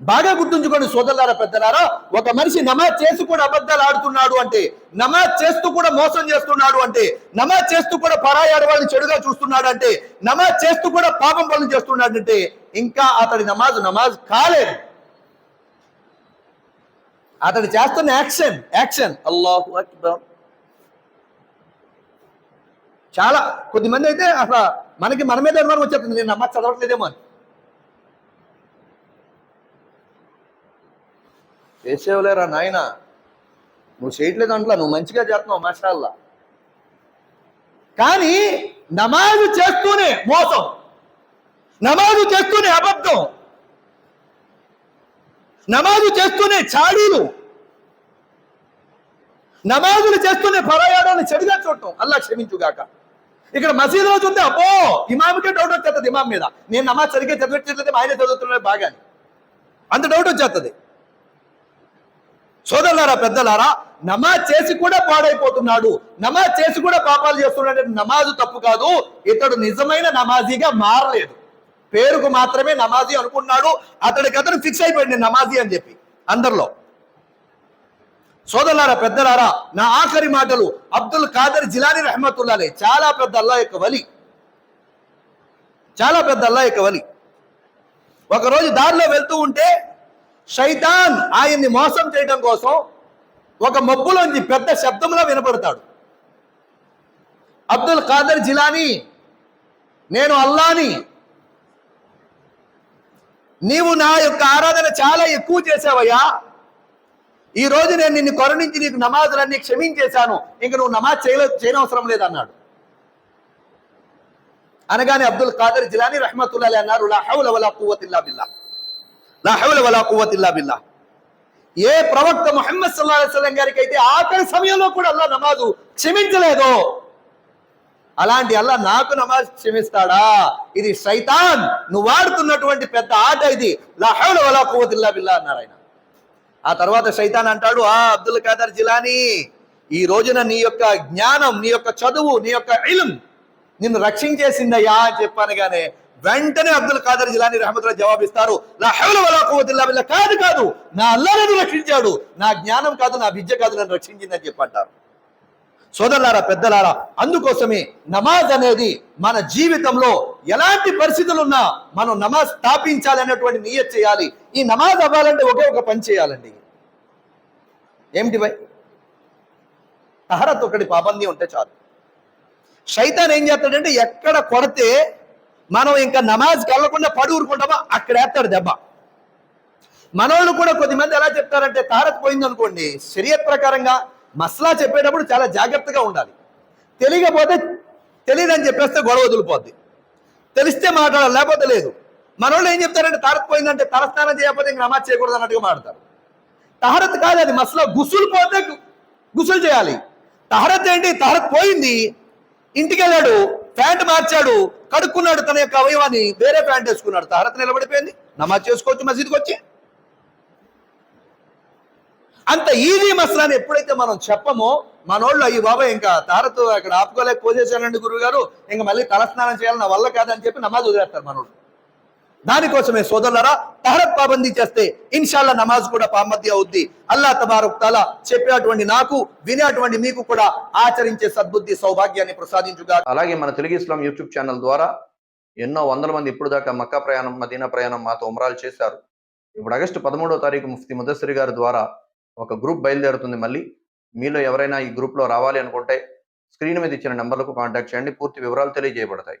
బాగా గుర్తుంచుకోండి సోదరులారా పెద్దలారా. ఒక మనిషి నమాజ్ చేసి కూడా అబద్ధాలు ఆడుతున్నాడు అంటే నమాజ్ చేస్తూ కూడా మోసం చేస్తున్నాడు అంటే నమాజ్ చేస్తూ కూడా పరాయి ఆడవాళ్ళని చెడుగా చూస్తున్నాడు అంటే నమాజ్ చేస్తూ కూడా పాపం పనులు చేస్తున్నాడు అంటే ఇంకా అతడి నమాజ్ నమాజ్ కాలేదు. అతడు చేస్తున్న యాక్షన్ యాక్షన్. అల్లాహు అక్బర్. చాలా కొద్దిమంది అయితే అసలు మనకి మన మీద అనుమానం వచ్చేస్తుంది నేను నమాజ్ చదవట్లేదేమో అని. వేసేవలేరా నాయన? నువ్వు చేయట్లేదు అంట్లా నువ్వు మంచిగా చేస్తున్నావు మాషాల్లా. కానీ నమాజు చేస్తూనే మోసం. నమాజు చేస్తూనే అబద్ధం. నమాజు చేస్తూనే చాడీలు. నమాజులు చేస్తూనే పరాయాడాన్ని చెడుగా చూడటం. అల్లా క్షమించుగాక. ఇక్కడ మసీదులో చూస్తే అబ్బో! ఇమామికే డౌట్ వచ్చేస్తుంది ఇమాం మీద. నేను నమాజ్ సరిగ్గా చదివేట్లేదు ఆయన చదువుతున్నాడు బాగా అంత డౌట్ వచ్చేస్తుంది. సోదరులారా పెద్దలారా నమాజ్ చేసి కూడా పాడైపోతున్నాడు. నమాజ్ చేసి కూడా పాపాలు చేస్తున్నాడు అంటే నమాజు తప్పు కాదు. ఇతడు నిజమైన నమాజీగా మారలేదు. పేరుకు మాత్రమే నమాజీ అనుకున్నాడు. అతడికి అతను ఫిక్స్ అయిపోయింది నమాజీ అని చెప్పి. అందరిలో. సోదరులారా పెద్దలారా నా ఆఖరి మాటలు అబ్దుల్ ఖాదర్ జిలాని రహమతుల్లాలే. చాలా పెద్ద అల్లా యొక్క వలి. చాలా పెద్ద అల్లా యొక్క వలి. ఒకరోజు దారిలో వెళ్తూ ఉంటే శైతాన్ ఆయన్ని మోసం చేయడం కోసం ఒక మబ్బులోంచి పెద్ద శబ్దంలో వినపడతాడు. అబ్దుల్ ఖాదర్ జిలానీ నేను అల్లాని. నీవు నా యొక్క ఆరాధన చాలా ఎక్కువ చేసావయ్యా. ఈ రోజు నేను నిన్ను కరుణించి నీకు నమాజులన్నీ క్షమించేశాను. ఇంక నువ్వు నమాజ్ చేయలే చేయనవసరం లేదన్నాడు. అనగానే అబ్దుల్ ఖాదర్ జిలానీ రహమతుల్లా అన్నారు లా వలా కువ్వతిల్లా బిల్లా. ఏ ప్రవక్త మొహమ్మద్ సల్లా అలైహి గారికి అయితే ఆఖరి సమయంలో కూడా అల్లా నమాజు క్షమించలేదు. అలాంటి అల్లా నాకు నమాజ్ క్షమిస్తాడా? ఇది శైతాన్ నువ్వు వాడుతున్నటువంటి పెద్ద ఆట ఇది. లా వలా కువ్వతిల్లా బిల్లా అన్నారు ఆయన. ఆ తర్వాత శైతాన్ అంటాడు ఆ అబ్దుల్ ఖాదర్ జిలానీ ఈ రోజున నీ యొక్క జ్ఞానం నీ యొక్క చదువు నీ యొక్క ఇలం నిన్ను రక్షించేసిందయ్యా అని చెప్పనగానే వెంటనే అబ్దుల్ ఖాదర్ జిలాని రహమతుల్లా జవాబిస్తారు. కాదు కాదు. నా అల్లా నన్ను రక్షించాడు. నా జ్ఞానం కాదు నా విద్య కాదు నన్ను రక్షించిందని చెప్పంటారు. సోదరులారా పెద్దలారా అందుకోసమే నమాజ్ అనేది మన జీవితంలో ఎలాంటి పరిస్థితులు ఉన్నా మనం నమాజ్ స్థాపించాలి అనేటువంటి నియత్ చేయాలి. ఈ నమాజ్ అవ్వాలంటే ఒకే ఒక పని చేయాలండి. ఏమిటి భయ్? తహరత్ ఒకటి పాబందీ ఉంటే చాలు. శైతాన్ ఏం చేస్తాడంటే ఎక్కడ కొడితే మనం ఇంకా నమాజ్కి వెళ్ళకుండా పడి ఊరుకుంటామో? అక్కడ వేస్తాడు దెబ్బ. మనోళ్ళు కూడా కొద్దిమంది ఎలా చెప్తారంటే తారత్ పోయింది అనుకోండి షరియత్ ప్రకారంగా మసలా చెప్పేటప్పుడు చాలా జాగ్రత్తగా ఉండాలి. తెలియకపోతే తెలియదని చెప్పేస్తే గొడవ వదిలిపోద్ది. తెలిస్తే మాట్లాడాలి లేకపోతే లేదు. మనోళ్ళు ఏం చెప్తారంటే తారత్ పోయిందంటే తలస్నానం చేయకపోతే ఇంక నమాజ్ చేయకూడదు అన్నట్టుగా మాడతారు తహరత్ కాదు అది మసలా గుసులు పోతే గుసులు చేయాలి. తహరత్ ఏంటి? తహరత్ పోయింది ఇంటికి వెళ్ళాడు ప్యాంట్ మార్చాడు కడుక్కున్నాడు తన యొక్క అవయవాన్ని వేరే ప్యాంట్ వేసుకున్నాడు. తహరత్ నిలబడిపోయింది. నమాజ్ చేసుకోవచ్చు మసీద్కి వచ్చి. అంత ఈజీ మసలాన్ని ఎప్పుడైతే మనం చెప్పమో మనోళ్ళు అయ్యి బాబా ఇంకా తారతో అక్కడ ఆపుకోలేక పోసేసానండి గురువు గారు ఇంకా మళ్ళీ తలస్నానం చేయాలి నా వల్ల కాదని చెప్పి నమాజ్ వదిలేస్తారు మనోళ్ళు. దానికోసమే సోదరులరా తహరత్ పాబందీ చేస్తే ఇన్షాల్లా నమాజ్ కూడా పామద్ది అవుద్ది. అల్లా తబారుక్ తాలా చెప్పేటువంటి నాకు వినేటువంటి మీకు కూడా ఆచరించే సద్బుద్ధి సౌభాగ్యాన్ని ప్రసాదించుగా అలాగే మన తెలుగు ఇస్లాం యూట్యూబ్ ఛానల్ ద్వారా ఎన్నో వందల మంది ఇప్పుడు దాకా మక్కా ప్రయాణం మదీనా ప్రయాణం మాతో ఉమరాలు చేశారు. ఇప్పుడు ఆగస్టు పదమూడవ తారీఖు ముఫ్తి ముదస్సరి గారి ద్వారా ఒక గ్రూప్ బయలుదేరుతుంది మళ్ళీ. మీలో ఎవరైనా ఈ గ్రూప్లో రావాలి అనుకుంటే స్క్రీన్ మీద ఇచ్చిన నెంబర్లకు కాంటాక్ట్ చేయండి. పూర్తి వివరాలు తెలియజేయబడతాయి.